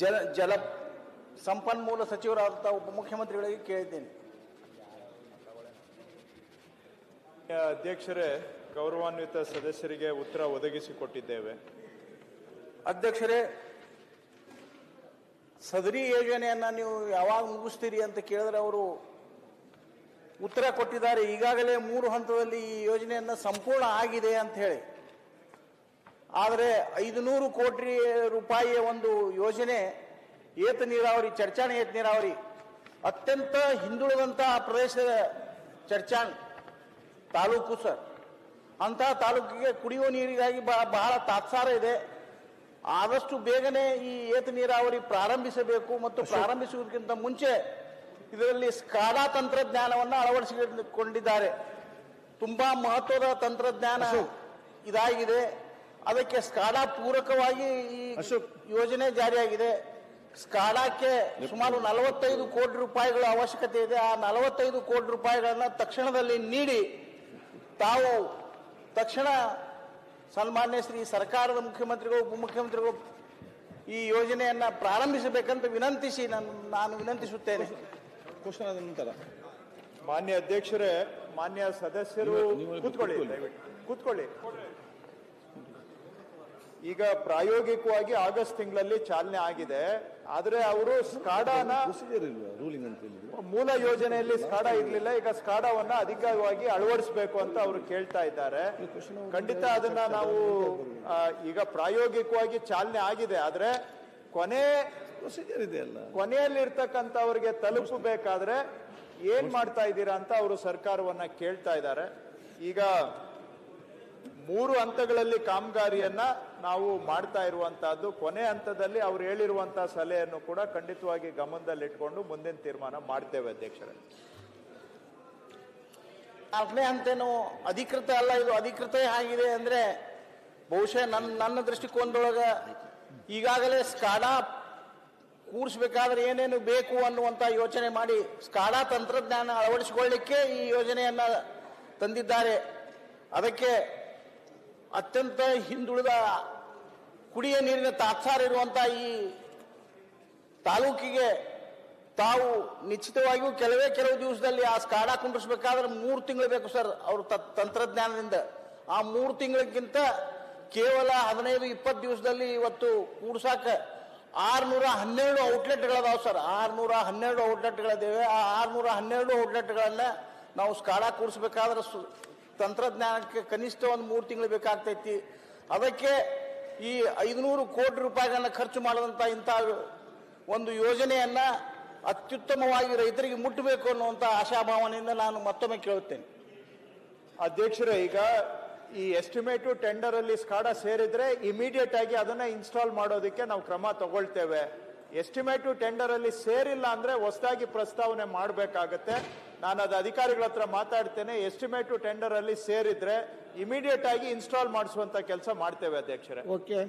ಜಲ ಜಲ ಸಂಪನ್ಮೂಲ ಸಚಿವರಾದಂಥ ಉಪಮುಖ್ಯಮಂತ್ರಿಗಳಿಗೆ ಕೇಳಿದ್ದೇನೆ. ಅಧ್ಯಕ್ಷರೇ ಗೌರವಾನ್ವಿತ ಸದಸ್ಯರಿಗೆ ಉತ್ತರ ಒದಗಿಸಿಕೊಟ್ಟಿದ್ದೇವೆ. ಅಧ್ಯಕ್ಷರೇ ಸದರಿ ಯೋಜನೆಯನ್ನ ನೀವು ಯಾವಾಗ ಮುಗಿಸ್ತೀರಿ ಅಂತ ಕೇಳಿದ್ರೆ ಅವರು ಉತ್ತರ ಕೊಟ್ಟಿದ್ದಾರೆ. ಈಗಾಗಲೇ ಮೂರು ಹಂತದಲ್ಲಿ ಈ ಯೋಜನೆಯನ್ನ ಸಂಪೂರ್ಣ ಆಗಿದೆ ಅಂತ ಹೇಳಿ. ಆದರೆ ಐದುನೂರು ಕೋಟಿ ರೂಪಾಯಿಯ ಒಂದು ಯೋಜನೆ ಏತ ನೀರಾವರಿ ಚರ್ಚಾಣ ಏತ ನೀರಾವರಿ ಅತ್ಯಂತ ಹಿಂದುಳಿದಂತಹ ಪ್ರದೇಶದ ಚರ್ಚಾಣ್ ತಾಲೂಕು ಸರ್. ಅಂತಹ ತಾಲೂಕಿಗೆ ಕುಡಿಯುವ ನೀರಿಗಾಗಿ ಬಹಳ ತಾತ್ಸಾರ ಇದೆ. ಆದಷ್ಟು ಬೇಗನೆ ಈ ಏತ ನೀರಾವರಿ ಪ್ರಾರಂಭಿಸಬೇಕು ಮತ್ತು ಪ್ರಾರಂಭಿಸುವುದಕ್ಕಿಂತ ಮುಂಚೆ ಇದರಲ್ಲಿ ಸ್ಕಾಡಾ ತಂತ್ರಜ್ಞಾನವನ್ನು ಅಳವಡಿಸಿಕೊಂಡಿದ್ದಾರೆ. ತುಂಬಾ ಮಹತ್ವದ ತಂತ್ರಜ್ಞಾನ ಇದಾಗಿದೆ. ಅದಕ್ಕೆ ಸ್ಕಾಡಾ ಪೂರಕವಾಗಿ ಈ ಯೋಜನೆ ಜಾರಿಯಾಗಿದೆ. ಸ್ಕಾಡಾಕ್ಕೆ ಸುಮಾರು ನಲವತ್ತೈದು ಕೋಟಿ ರೂಪಾಯಿಗಳ ಅವಶ್ಯಕತೆ ಇದೆ. ಆ ನಲವತ್ತೈದು ಕೋಟಿ ರೂಪಾಯಿಗಳನ್ನ ತಕ್ಷಣದಲ್ಲಿ ನೀಡಿ ತಾವು ತಕ್ಷಣ ಸನ್ಮಾನ್ಯ ಶ್ರೀ ಸರ್ಕಾರದ ಮುಖ್ಯಮಂತ್ರಿಗಳು ಉಪಮುಖ್ಯಮಂತ್ರಿಗಳು ಈ ಯೋಜನೆಯನ್ನ ಪ್ರಾರಂಭಿಸಬೇಕಂತ ವಿನಂತಿಸಿ ನಾನು ನಾನು ವಿನಂತಿಸುತ್ತೇನೆ. ನಂತರ. ಮಾನ್ಯ ಅಧ್ಯಕ್ಷರೇ ಮಾನ್ಯ ಸದಸ್ಯರು ಕೂತ್ಕೊಳ್ಳಿ ಕೂತ್ಕೊಳ್ಳಿ. ಈಗ ಪ್ರಾಯೋಗಿಕವಾಗಿ ಆಗಸ್ಟ್ ತಿಂಗಳಲ್ಲಿ ಚಾಲನೆ ಆಗಿದೆ. ಆದ್ರೆ ಅವರು ಸ್ಕಾಡಾನ ರೂಲಿಂಗ್ ಅಂತ ಮೂಲ ಯೋಜನೆಯಲ್ಲಿ ಸ್ಕಾಡಾ ಇರಲಿಲ್ಲ. ಈಗ ಸ್ಕಾಡಾವನ್ನ ಅಧಿಕವಾಗಿ ಅಳವಡಿಸಬೇಕು ಅಂತ ಅವರು ಕೇಳ್ತಾ ಇದ್ದಾರೆ. ಖಂಡಿತ ಅದನ್ನ ನಾವು ಈಗ ಪ್ರಾಯೋಗಿಕವಾಗಿ ಚಾಲನೆ ಆಗಿದೆ. ಆದ್ರೆ ಕೊನೆ ಪ್ರೊಸೀಜರ್ ಇದೆ ಅಲ್ಲ. ಕೊನೆಯಲ್ಲಿ ಇರ್ತಕ್ಕಂಥವ್ರಿಗೆ ತಲುಪಬೇಕಾದ್ರೆ ಏನ್ ಮಾಡ್ತಾ ಇದ್ದೀರಾ ಅಂತ ಅವರು ಸರ್ಕಾರವನ್ನ ಕೇಳ್ತಾ ಇದ್ದಾರೆ. ಈಗ ಮೂರು ಹಂತಗಳಲ್ಲಿ ಕಾಮಗಾರಿಯನ್ನ ನಾವು ಮಾಡ್ತಾ ಇರುವಂತಹದ್ದು. ಕೊನೆ ಹಂತದಲ್ಲಿ ಅವ್ರು ಹೇಳಿರುವಂತಹ ಸಲಹೆಯನ್ನು ಕೂಡ ಖಂಡಿತವಾಗಿ ಗಮನದಲ್ಲಿಟ್ಕೊಂಡು ಮುಂದಿನ ತೀರ್ಮಾನ ಮಾಡ್ತೇವೆ ಅಧ್ಯಕ್ಷರೇ. ನಾಲ್ಕನೇ ಹಂತೇನು ಅಧಿಕೃತ ಅಲ್ಲ, ಇದು ಅಧಿಕೃತ ಆಗಿದೆ ಅಂದ್ರೆ ಬಹುಶಃ ನನ್ನ ನನ್ನ ದೃಷ್ಟಿಕೋನದೊಳಗ ಈಗಾಗಲೇ ಸ್ಕಾಡಾ ಕೂಡಿಸ್ಬೇಕಾದ್ರೆ ಏನೇನು ಬೇಕು ಅನ್ನುವಂತ ಯೋಚನೆ ಮಾಡಿ ಸ್ಕಾಡಾ ತಂತ್ರಜ್ಞಾನ ಅಳವಡಿಸಿಕೊಳ್ಳಿಕ್ಕೆ ಈ ಯೋಜನೆಯನ್ನ ತಂದಿದ್ದಾರೆ. ಅದಕ್ಕೆ ಅತ್ಯಂತ ಹಿಂದುಳಿದ ಕುಡಿಯ ನೀರಿನ ತಾತ್ಸಾರ ಇರುವಂತ ಈ ತಾಲೂಕಿಗೆ ತಾವು ನಿಶ್ಚಿತವಾಗಿಯೂ ಕೆಲವೇ ಕೆಲವು ದಿವಸದಲ್ಲಿ ಆ ಸ್ಕಾಡ ಕುಂಡ್ರಿಸ್ಬೇಕಾದ್ರೆ ಮೂರು ತಿಂಗಳು ಬೇಕು ಸರ್ ಅವರು ತಂತ್ರಜ್ಞಾನದಿಂದ. ಆ ಮೂರು ತಿಂಗಳಿಗಿಂತ ಕೇವಲ ಹದಿನೈದು, ಇಪ್ಪತ್ತು ದಿವಸದಲ್ಲಿ ಇವತ್ತು ಕೂಡ್ಸಾಕ ಆರ್ನೂರ ಹನ್ನೆರಡು ಔಟ್ಲೆಟ್ಗಳದಾವ ಸರ್. ಆರುನೂರ ಹನ್ನೆರಡು ಔಟ್ಲೆಟ್ಗಳಿದ್ದೇವೆ ಆ ಆರುನೂರ ಹನ್ನೆರಡು ಔಟ್ಲೆಟ್ಗಳನ್ನ ನಾವು ಸ್ಕಾಡ ಕೂಡಿಸ್ಬೇಕಾದ್ರೆ ತಂತ್ರಜ್ಞಾನಕ್ಕೆ ಕನಿಷ್ಠ ಒಂದು ಮೂರು ತಿಂಗಳು ಬೇಕಾಗ್ತೈತಿ. ಅದಕ್ಕೆ ಈ ಐದುನೂರು ಕೋಟಿ ರೂಪಾಯಿಗಳನ್ನ ಖರ್ಚು ಮಾಡಿದಂಥ ಇಂಥ ಒಂದು ಯೋಜನೆಯನ್ನ ಅತ್ಯುತ್ತಮವಾಗಿ ರೈತರಿಗೆ ಮುಟ್ಟಬೇಕು ಅನ್ನುವಂಥ ಆಶಾಭಾವನೆಯಿಂದ ನಾನು ಮತ್ತೊಮ್ಮೆ ಕೇಳುತ್ತೇನೆ. ಅಧ್ಯಕ್ಷರೇ, ಈಗ ಈ ಎಸ್ಟಿಮೇಟು ಟೆಂಡರ್ ಅಲ್ಲಿ ಸ್ಕಾಡಾ ಸೇರಿದ್ರೆ ಇಮಿಡಿಯೇಟ್ ಆಗಿ ಅದನ್ನ ಇನ್ಸ್ಟಾಲ್ ಮಾಡೋದಕ್ಕೆ ನಾವು ಕ್ರಮ ತಗೊಳ್ತೇವೆ. ಎಸ್ಟಿಮೇಟು ಟೆಂಡರ್ ಅಲ್ಲಿ ಸೇರಿಲ್ಲ ಅಂದ್ರೆ ಹೊಸದಾಗಿ ಪ್ರಸ್ತಾವನೆ ಮಾಡಬೇಕಾಗತ್ತೆ. ನಾನು ಅದು ಅಧಿಕಾರಿಗಳ ಹತ್ರ ಮಾತಾಡ್ತೇನೆ. ಎಸ್ಟಿಮೇಟು ಟೆಂಡರ್ ಅಲ್ಲಿ ಸೇರಿದ್ರೆ ಇಮಿಡಿಯೇಟ್ ಆಗಿ ಇನ್ಸ್ಟಾಲ್ ಮಾಡಿಸುವಂತ ಕೆಲಸ ಮಾಡ್ತೇವೆ ಅಧ್ಯಕ್ಷರೇ. ಓಕೆ